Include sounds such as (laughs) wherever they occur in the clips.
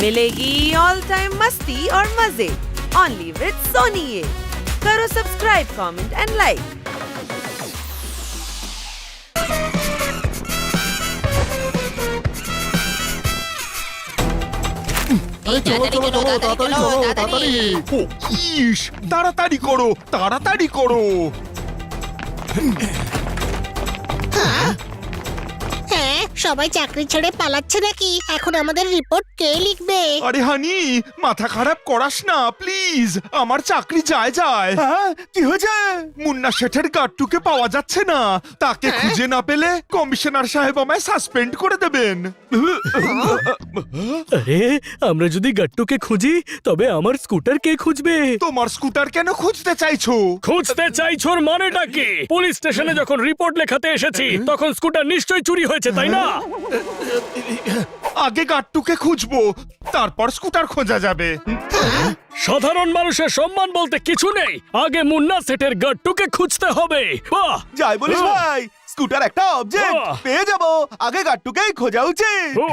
मिलेगी all time मस्ती और मजे ओनली विद सोनी ये करो सब्सक्राइब कमेंट एंड लाइक আরে চলো চলো চলো তাড়াতাড়ি চলো তাড়াতাড়ি ও, ইস তাড়াতাড়ি করো তাড়াতাড়ি করো হ্যাঁ সবাই চাকরি ছেড়ে পালাচ্ছে নাকি এখন আমাদের রিপোর্ট কে লিখবে? আরে হানি মাথা খারাপ করাস না প্লিজ। আমার চাকরি যায় যায়। হ্যাঁ কি হয়েছে? মুন্না শেঠের গাট্টুকে পাওয়া যাচ্ছে না। তাকে খুঁজে না পেলে কমিশনার সাহেব আমায় সাসপেন্ড করে দেবেন। আরে আমরা যদি গাট্টুকে খুঁজি তবে আমার স্কুটার কে খুঁজবে? তোমার স্কুটার কেন খুঁজতে চাইছো? খুঁজতে চাইছোর মানেটা কি? পুলিশ স্টেশনে যখন রিপোর্ট লেখাতে এসেছি তখন স্কুটার নিশ্চয়ই চুরি হয়েছে তাই না? (laughs) আগে গাট্টুকে খুঁজবো তারপর স্কুটার খোঁজা যাবে। সাধারণ মানুষের সম্মান বলতে কিছু নেই। আগে মুন্না সেটের গাট্টুকে খুঁজতে হবে। বাহ! যাই বলিস ভাই স্কুটার একটা অবজেক্ট পেয়ে যাব। আগে গাট্টুকেই খোঁজা উচিত। ও,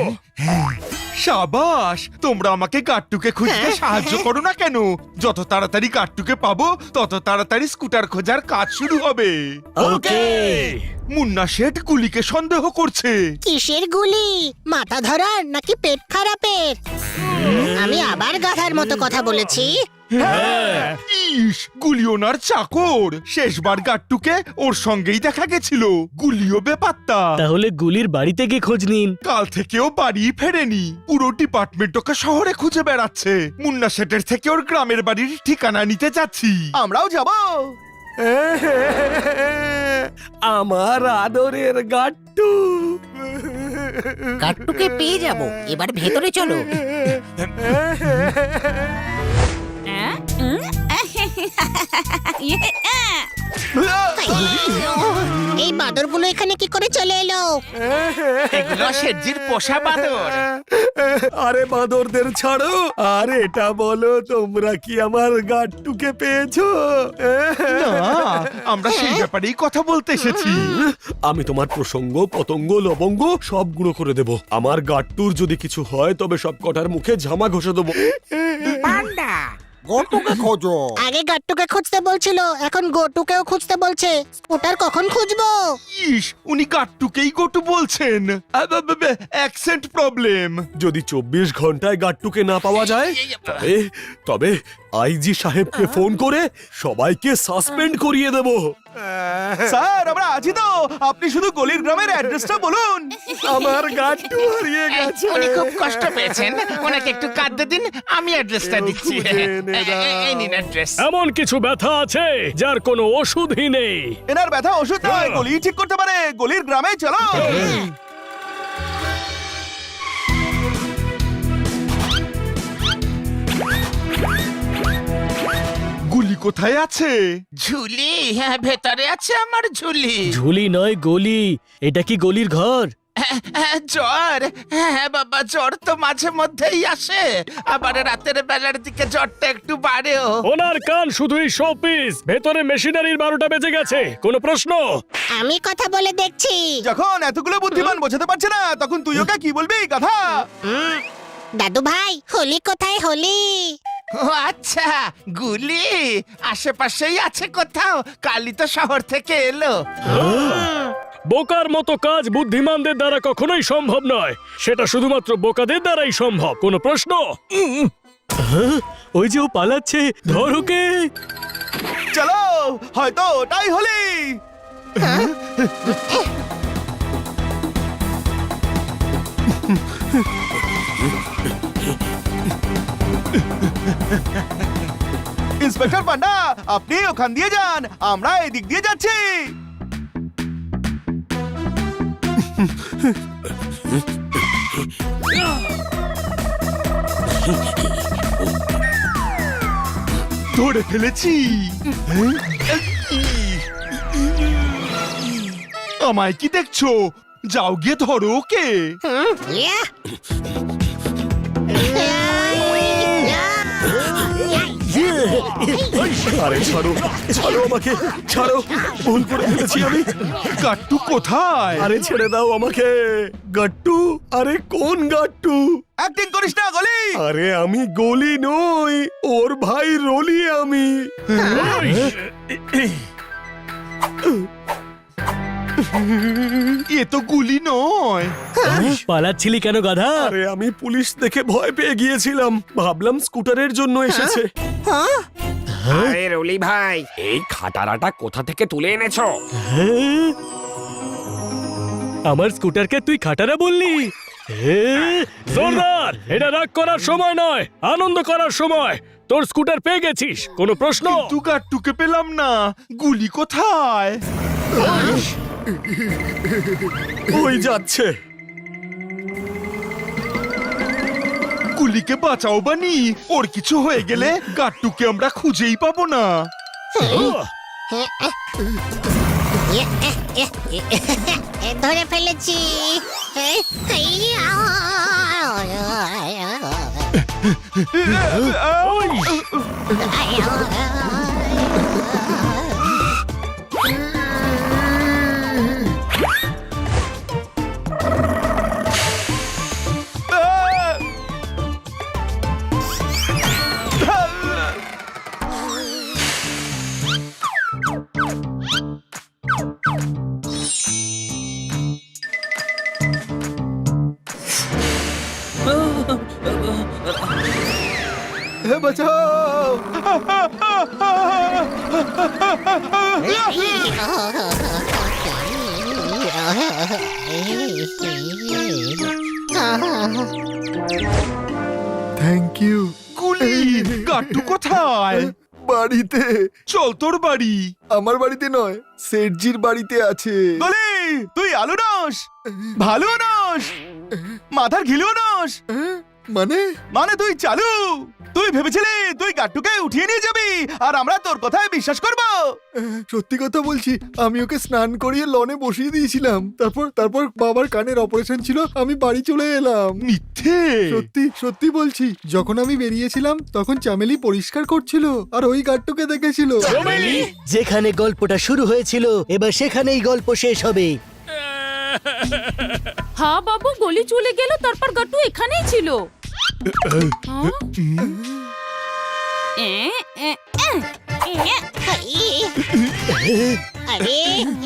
সাবাস তোমরা আমাকে কাট্টুকে খুঁজতে সাহায্য করো না কেন? যত তাড়াতাড়ি কাট্টুকে পাবো তত তাড়াতাড়ি স্কুটার খোঁজার কাজ শুরু হবে। ওকে। মুন্না শেঠ গুলিকে সন্দেহ করছে। কিসের গুলি? মাথা ধরার নাকি পেট খারাপের? আমি আবার গাধার মতো কথা বলেছি। ইস গুলি ওনার চাকর। শেষবার গাট্টুকে ওর সঙ্গেই দেখা গেছিল। গুলিও বেপাত্তা। তাহলে গুলির বাড়িতে গিয়ে খোঁজ নিন। কাল থেকেও বাড়ি ফেরেনি। পুরো ডিপার্টমেন্ট ওকে শহরে খুঁজে বেড়াচ্ছে। মুন্না শেঠের থেকে ওর গ্রামের বাড়ির ঠিকানা নিতে যাচ্ছি। আমরাও যাব। আমার আদরের গাট্টু। কাট্টুকে পেয়ে যাব। এবার ভেতরে চলো। (laughs) (laughs) এই বাদরগুলো এখানে কি করে চলে এলো? এগুলো শেঠজির পোষা বাদর। আরে বাঁদরদের ছাড়ো। আর এটা বলো তোমরা কি আমার গাট্টুকে পেয়েছ? আমরা সেই ব্যাপারেই কথা বলতে এসেছি। আমি তোমার প্রসঙ্গ পতঙ্গ লবঙ্গ সব গুঁড়ো করে দেব। আমার গাট্টুর যদি কিছু হয় তবে সব কটার মুখে ঝামা ঘষে দেবো। পান্ডা গটুকে খোঁজো। আগে গাট্টুকে খুঁজতে বলছিল এখন গোটুকেও খুঁজতে বলছে স্কুটার কখন খুঁজবো? ইস উনি গাট্টুকেই গটু বলছেন। অ্যাকসেন্ট প্রবলেম যদি চব্বিশ ঘন্টায় গাট্টুকে না পাওয়া যায় তবে তবে আইজি সাহেবকে ফোন করে সবাইকে সাসপেন্ড করিয়ে দেব। স্যার আমরা আছি তো। আপনি শুধু গলির গ্রামের অ্যাড্রেসটা বলুন। আমার গাট্টু হারিয়ে গেছে। উনি খুব কষ্ট পেয়েছেন। ওনাকে একটু কাঁদতে দিন আমি অ্যাড্রেসটা দিচ্ছি। এই নিন অ্যাড্রেস এমন কিছু ব্যথা আছে যার কোনো ওষুধই নেই। এনার ব্যথা ওষুধ নয় গলি ঠিক করতে পারে গলির গ্রামে চলো। গুলি কোথায় আছে? ঝুলি? হ্যাঁ ভেতরে আছে আমার ঝুলি। ঝুলি নয় গলি। এটা কি গলির ঘর? হ্যাঁ, হ্যাঁ, জ্বর। হ্যাঁ বাবা জ্বর তো মাঝে মধ্যেই আসে। আবার রাতের বেলার দিকে জ্বরটা একটু বাড়েও। ওনার কান শুধুই শোপিস ভেতরে মেশিনারির বারোটা বেজে গেছে। কোনো প্রশ্ন? আমি কথা বলে দেখছি। যখন এতগুলো বুদ্ধিমান বোঝাতে পারছে না তখন তুই ওকে কি বলবি গাধা? দাদু ভাই হোলি কোথায় হোলি? ও আচ্ছা গুলি। আশেপাশেই আছে কোথাও। কালি তো শহর থেকে এলো। বোকার মতো কাজ বুদ্ধিমানদের দ্বারা কখনোই সম্ভব নয়। সেটা শুধুমাত্র বোকাদের দ্বারাই সম্ভব কোনো প্রশ্ন? হ্যাঁ, ওই যে ও পালাচ্ছে ধরুকে চলো হয়তো ওটাই হলি। ইন্সপেক্টর পান্ডা আপনি ওখান দিয়ে যান আমরা এদিক দিয়ে যাচ্ছি। ধরে ফেলেছি। আমায় কি দেখছ? যাও গিয়ে ধরো ওকে। (laughs) আরে ছাড়ো ছাড়ো আমাকে ছাড়ো। ভুল করে ফেলেছি আমি। গাট্টু কোথায়? আরে ছেড়ে দাও আমাকে। গাট্টু আরে কোন গাট্টু? অ্যাক্টিং করিস না গলি। আরে আমি গলি নই ওর ভাই রলি আমি। এ তো গুলি নয়। পালাচ্ছিলি কেন গাধা? আরে আমি পুলিশ দেখে ভয় পেয়ে গিয়েছিলাম। ভাবলাম স্কুটারের জন্য এসেছে। আরে রলি ভাই এই খাটারাটা কোথা থেকে তুলে এনেছো? হ্যাঁ? আমার স্কুটারকে তুই খাটারা বললি? হ্যাঁ? জোরদার! এটা রাগ করার সময় নয় আনন্দ করার সময়। তোর স্কুটার পেয়ে গেছিস কোনো প্রশ্ন? কিন্তু গাট্টুকে পেলাম না গুলি কোথায়? ওই যাচ্ছে। গুলিকে বাঁচাও বানি। ওর কিছু হয়ে গেলে গাট্টুকে আমরা খুঁজেই পাবো না। এ, ধরে ফেলেছি। এ, হে বাঁচাও। থ্যাংক ইউ গুলি গাট্টু কোথায়? বাড়িতে। চল তোর বাড়ি। আমার বাড়িতে নয় সেটজির বাড়িতে আছে। গলি তুই আলু নস ভালো নস মাথার ঘিলু নস। মানে? মানে তুই চালু। তুই ভেবেছিলি তুই গাট্টুকে উঠিয়ে নিয়ে যাবি আর আমরা তোর কথায় বিশ্বাস করব। সত্যি কথা বলছি আমি ওকে স্নান করিয়ে লনে বসিয়ে দিয়েছিলাম। তারপর তারপর বাবার কানের অপারেশন ছিল আমি বাড়ি চলে এলাম। মিথ্যে! সত্যি সত্যি বলছি যখন আমি বেরিয়েছিলাম তখন চামেলি পরিষ্কার করছিল আর ওই গাট্টুকে দেখেছিল। যেখানে গল্পটা শুরু হয়েছিল এবার সেখানেই গল্প শেষ হবে। হ্যাঁ বাবু গলি চলে গেল তারপর গাট্টু এখানেই ছিল। আরে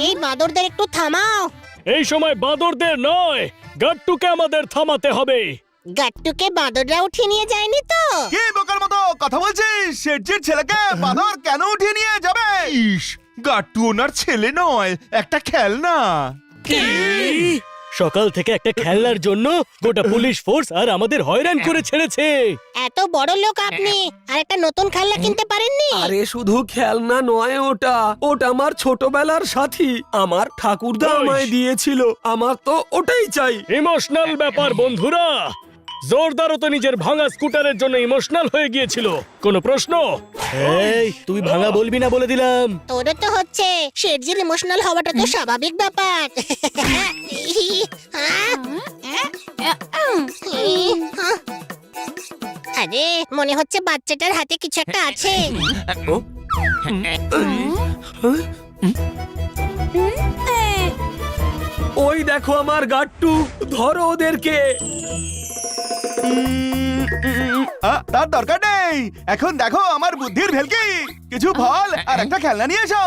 এই বাদরদের একটু থামাও। এই সময় বাঁদরদের নয় গাট্টুকে আমাদের থামাতে হবে। গাট্টুকে বাদররা উঠিয়ে নিয়ে যায়নি তো? কি বোকার মতো কথা বলছিস? শেঠজির ছেলেকে বাঁদর কেন উঠিয়ে নিয়ে যাবে? ইস গাট্টু ওনার ছেলে নয় একটা খেলনা। সকাল থেকে একটা খেলার জন্য গোটা পুলিশ ফোর্স আর আমাদের হয়রান করে ছেড়েছে। এত বড় লোক আপনি আর একটা নতুন খেলনা কিনতে পারেননি? আরে শুধু খেলনা নয় ওটা ওটা আমার ছোটবেলার সাথী আমার ঠাকুরদা। আমায় দিয়েছিল আমার তো ওটাই চাই। ইমোশনাল ব্যাপার বন্ধুরা। জোরদারও তো নিজের ভাঙা স্কুটারের জন্য ইমোশনাল হয়ে গিয়েছিল। কোনো প্রশ্ন? এই তুই ভাঙা বলবি না বলে দিলাম। তোরও তো হচ্ছে শেরজির ইমোশনাল হওয়াটা তো স্বাভাবিক ব্যাপার। আরে মনে হচ্ছে বাচ্চাটার হাতে কিছু একটা আছে। ওই দেখো আমার গাট্টু ধরো ওদেরকে। তার দরকার নেই। এখন দেখো আমার বুদ্ধির ভেলকি। কিছু ফল আর একটা খেলনা নিয়ে এসো।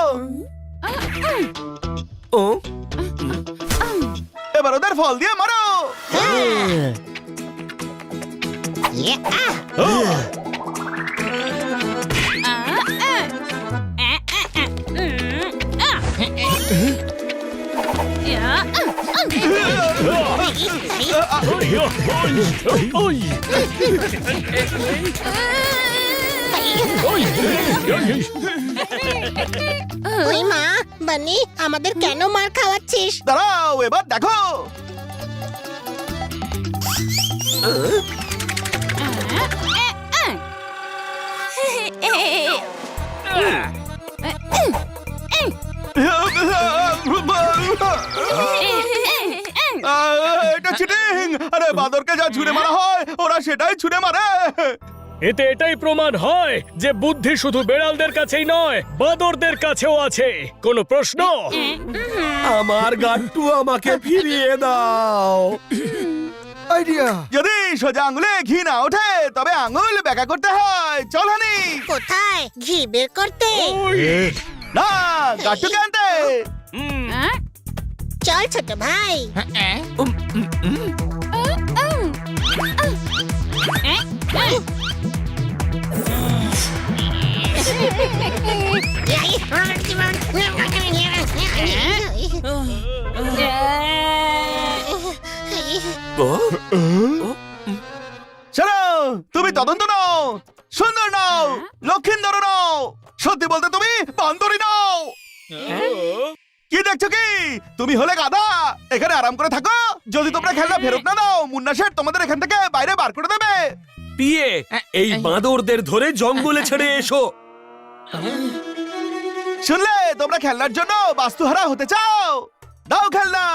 ও? এবার ওদের ফল দিয়ে মারো। ওই ওই মা বানি আমাদের কেন মার খাওয়াচ্ছিস? দাঁড়াও এবার দেখো। আ, (laughs) (laughs) (laughs) এটা চিটিং। আরে বাদরকে যা ছুড়ে মারা হয় ওরা সেটাই ছুড়ে মারে। এতে এটাই প্রমাণ হয় যে বুদ্ধি শুধু বেড়ালদের কাছেই নয় বাদরদের কাছেও আছে। কোনো প্রশ্ন? আমার গাট্টু আমাকে ফিরিয়ে দাও। আইডিয়া। যদি সোজা আঙুলে ঘি না ওঠে তবে আঙুল বেঁকা করতে হয়। চল হানি। কোথায়? ঘি বের করতে। না গাট্টুকে আনতে। হ্যাঁ? চল ছোট ভাই শোনো তুমি তদন্ত নাও সুন্দর নাও লক্ষিন্দর নাও সত্যি বলতে তুমি বান্দরি নাও কি দেখছ কি? তুমি হলে গাদা এখানে আরাম করে থাকো। যদি তোমরা খেলনা ফেরত না দাও মুন্না শেঠ তোমাদের এখান থেকে বাইরে বার করে দেবে। পিয়ে এই বাঁদরদের ধরে জঙ্গলে ছেড়ে এসো। শুনলে তোমরা খেলনার জন্য বাস্তুহারা হতে চাও। দাও খেলনা।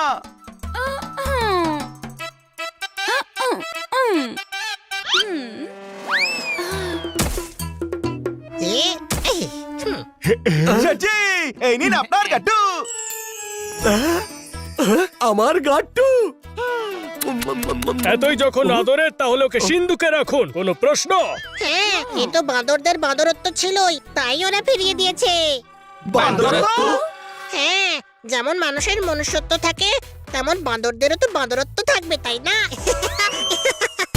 এই, নিন আপনার গাট্টু। আমার গাট্টু। এতই যখন আদরের তাহলে ওকে সিন্ধুকে রাখুন কোনো প্রশ্ন? হ্যাঁ এ তো বাঁদরদের বাঁদরত্ব ছিলই তাই ওরা ফিরিয়ে দিয়েছে। বান্দরত্ব? হ্যাঁ যেমন মানুষের মনুষ্যত্ব থাকে তেমন বাঁদরদেরও তো বাঁদরত্ব থাকবে তাই না? (laughs)